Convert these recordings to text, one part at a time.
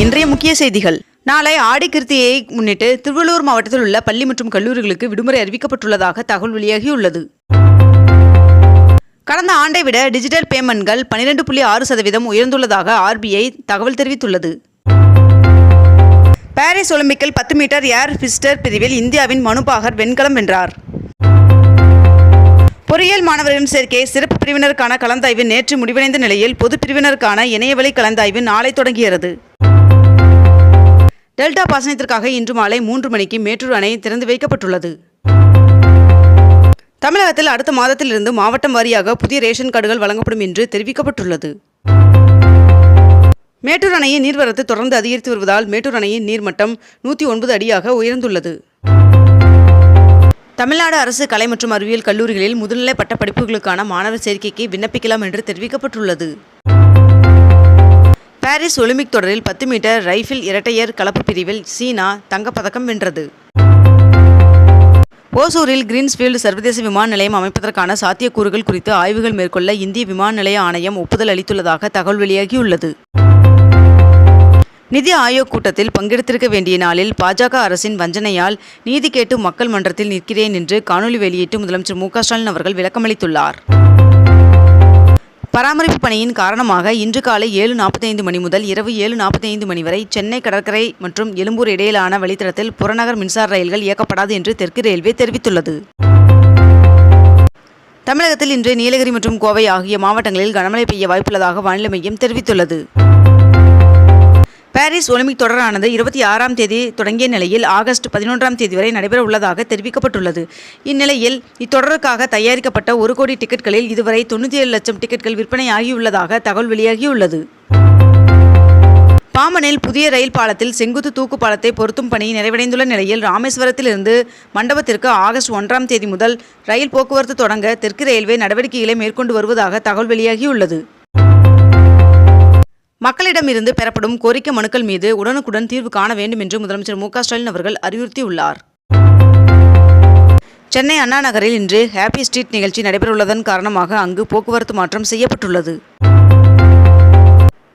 இன்றைய முக்கிய செய்திகள். நாளை ஆடி கிருத்தியை முன்னிட்டு திருவள்ளூர் மாவட்டத்தில் உள்ள பள்ளி மற்றும் கல்லூரிகளுக்கு விடுமுறை அறிவிக்கப்பட்டுள்ளதாக தகவல் வெளியாகியுள்ளது. கடந்த ஆண்டை விட டிஜிட்டல் பேமெண்ட்கள் பனிரெண்டு புள்ளி ஆறு சதவீதம் உயர்ந்துள்ளதாக ஆர்பிஐ தகவல் தெரிவித்துள்ளது. பாரிஸ் ஒலிம்பிக்கில் பத்து மீட்டர் ஏர் பிஸ்டர் பிரிவில் இந்தியாவின் மனுபாகர் வெண்கலம் வென்றார். பொறியியல் மாணவர்களின் சேர்க்கை சிறப்பு பிரிவினருக்கான கலந்தாய்வு நேற்று முடிவடைந்த நிலையில் பொது பிரிவினருக்கான இணையவழி கலந்தாய்வு நாளை தொடங்குகிறது. டெல்டா பாசனத்திற்காக இன்று மாலை மூன்று மணிக்கு மேட்டூர் அணை திறந்து வைக்கப்பட்டுள்ளது. தமிழகத்தில் அடுத்த மாதத்திலிருந்து மாவட்டம் வாரியாக புதிய ரேஷன் கார்டுகள் வழங்கப்படும் என்று தெரிவிக்கப்பட்டுள்ளது. மேட்டூர் அணையின் நீர்வரத்து தொடர்ந்து அதிகரித்து வருவதால் மேட்டூர் அணையின் நீர்மட்டம் நூற்றி ஒன்பது அடியாக உயர்ந்துள்ளது. தமிழ்நாடு அரசு கலை மற்றும் அறிவியல் கல்லூரிகளில் முதுநிலை பட்டப்படிப்புகளுக்கான மாணவர் சேர்க்கைக்கு விண்ணப்பிக்கலாம் என்று தெரிவிக்கப்பட்டுள்ளது. பாரிஸ் ஒலிம்பிக் தொடரில் பத்து மீட்டர் ரைஃபிள் இரட்டையர் கலப்பு பிரிவில் சீனா தங்கப்பதக்கம் வென்றது. ஓசூரில் கிரீன்ஸ்ஃபீல்டு சர்வதேச விமான நிலையம் அமைப்பதற்கான சாத்தியக்கூறுகள் குறித்து ஆய்வுகள் மேற்கொள்ள இந்திய விமான நிலைய ஆணையம் ஒப்புதல் அளித்துள்ளதாக தகவல் வெளியாகியுள்ளது. நிதி ஆயோக் கூட்டத்தில் பங்கெடுத்திருக்க வேண்டிய நாளில் பாஜக அரசின் வஞ்சனையால் நீதி கேட்டு மக்கள் மன்றத்தில் நிற்கிறேன் என்று காணொலி வெளியிட்டு முதலமைச்சர் மு க ஸ்டாலின் அவர்கள் விளக்கமளித்துள்ளார். பராமரிப்பு பணியின் காரணமாக இன்று காலை ஏழு நாற்பத்தைந்து மணி முதல் இரவு ஏழு நாற்பத்தைந்து மணி வரை சென்னை கடற்கரை மற்றும் எழும்பூர் இடையிலான வழித்தடத்தில் புறநகர் மின்சார ரயில்கள் இயக்கப்படாது என்று தெற்கு ரயில்வே தெரிவித்துள்ளது. தமிழகத்தில் இன்று நீலகிரி மற்றும் கோவை ஆகிய மாவட்டங்களில் கனமழை பெய்ய வாய்ப்புள்ளதாக வானிலை மையம் தெரிவித்துள்ளது. பாரிஸ் ஒலிம்பிக் தொடரானது இருபத்தி ஆறாம் தேதி தொடங்கிய நிலையில் ஆகஸ்ட் பதினொன்றாம் தேதி வரை நடைபெற உள்ளதாக தெரிவிக்கப்பட்டுள்ளது. இந்நிலையில் இத்தொடருக்காக தயாரிக்கப்பட்ட ஒரு கோடி டிக்கெட்களில் இதுவரை தொண்ணூற்றி ஏழு லட்சம் டிக்கெட்கள் விற்பனையாகியுள்ளதாக தகவல் வெளியாகியுள்ளது. பாம்பனில் புதிய ரயில் பாலத்தில் செங்குத்து தூக்கு பாலத்தை பொருத்தும் பணி நிறைவடைந்துள்ள நிலையில் ராமேஸ்வரத்திலிருந்து மண்டபத்திற்கு ஆகஸ்ட் ஒன்றாம் தேதி முதல் ரயில் போக்குவரத்து தொடங்க தெற்கு ரயில்வே நடவடிக்கைகளை மேற்கொண்டு வருவதாக தகவல் வெளியாகியுள்ளது. மக்களிடமிருந்து பெறப்படும் கோரிக்கை மனுக்கள் மீது உடனுக்குடன் தீர்வு காண வேண்டும் என்று முதலமைச்சர் மு ஸ்டாலின் அவர்கள் அறிவுறுத்தியுள்ளார். சென்னை அண்ணா நகரில் இன்று ஹாப்பி ஸ்ட்ரீட் நிகழ்ச்சி நடைபெறவுள்ளதன் காரணமாக அங்கு போக்குவரத்து மாற்றம் செய்யப்பட்டுள்ளது.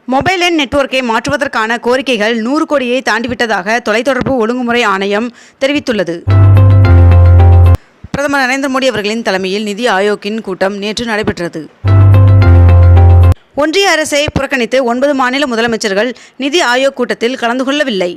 மொபைல் எண் நெட்வொர்க்கை மாற்றுவதற்கான கோரிக்கைகள் நூறு கோடியை தாண்டிவிட்டதாக தொலைத்தொடர்பு ஒழுங்குமுறை ஆணையம் தெரிவித்துள்ளது. பிரதமர் நரேந்திர மோடி அவர்களின் தலைமையில் நிதி ஆயோக்கின் கூட்டம் நேற்று நடைபெற்றது. ஒன்றிய அரசை புறக்கணித்து ஒன்பது மாநில முதலமைச்சர்கள் நிதி ஆயோக் கூட்டத்தில் கலந்து கொள்ளவில்லை.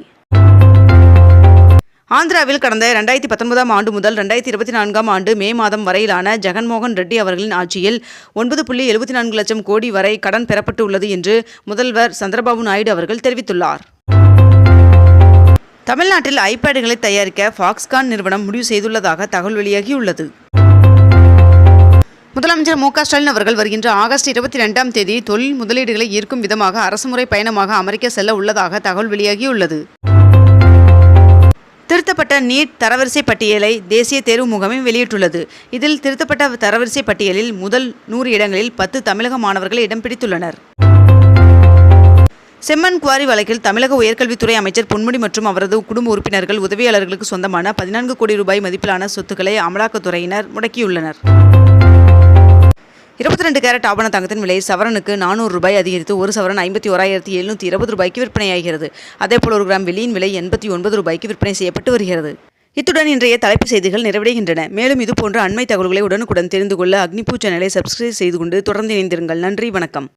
ஆந்திராவில் கடந்த ரெண்டாயிரத்தி பத்தொன்பதாம் ஆண்டு முதல் ரெண்டாயிரத்தி இருபத்தி நான்காம் ஆண்டு மே மாதம் வரையிலான ஜெகன்மோகன் ரெட்டி அவர்களின் ஆட்சியில் ஒன்பது புள்ளி எழுபத்தி நான்கு லட்சம் கோடி வரை கடன் பெறப்பட்டு உள்ளது என்று முதல்வர் சந்திரபாபு நாயுடு அவர்கள் தெரிவித்துள்ளார். தமிழ்நாட்டில் ஐபேடுகளை தயாரிக்க ஃபாக்ஸ்கான் நிறுவனம் முடிவு செய்துள்ளதாக தகவல் வெளியாகியுள்ளது. முதலமைச்சர் மு க ஸ்டாலின் அவர்கள் வருகின்ற ஆகஸ்ட் இருபத்தி ரெண்டாம் தேதி தொழில் முதலீடுகளை ஈர்க்கும் விதமாக அரசுமுறை பயணமாக அமெரிக்கா செல்ல உள்ளதாக தகவல் வெளியாகியுள்ளது. திருத்தப்பட்ட நீட் தரவரிசை பட்டியலை தேசிய தேர்வு முகமை வெளியிட்டுள்ளது. இதில் திருத்தப்பட்ட தரவரிசை பட்டியலில் முதல் நூறு இடங்களில் பத்து தமிழக மாணவர்கள் இடம் பிடித்துள்ளனர். செம்மன் குவாரி வழக்கில் தமிழக உயர்கல்வித்துறை அமைச்சர் பொன்முடி மற்றும் அவரது குடும்ப உறுப்பினர்கள் உதவியாளர்களுக்கு சொந்தமான பதினான்கு கோடி ரூபாய் மதிப்பிலான சொத்துக்களை அமலாக்கத்துறையினர் முடக்கியுள்ளனர். இருபத்தி ரெண்டு கேரட் ஆபண தங்கத்தின் விலை சவரனுக்கு நானூறு ரூபாய் அதிகரித்து ஒரு சவரன் ஐம்பத்தி ஓராயிரத்தி எழுநூற்றி இருபது ரூபாய்க்கு விற்பனையாகிறது. அதேபோல் ஒரு கிராம் வெள்ளியின் விலை எண்பத்தி ஒன்பது ரூபாய்க்கு விற்பனை செய்யப்பட்டு வருகிறது. இத்துடன் இன்றைய தலைப்பு செய்திகள் நிறைவடைகின்றன. மேலும் இதுபோன்ற அண்மை தகவல்களை உடனுக்குடன் தெரிந்து கொள்ள அக்னிபூ சேனலை சப்ஸ்கிரைப் செய்து கொண்டு தொடர்ந்து இணைந்திருங்கள். நன்றி வணக்கம்.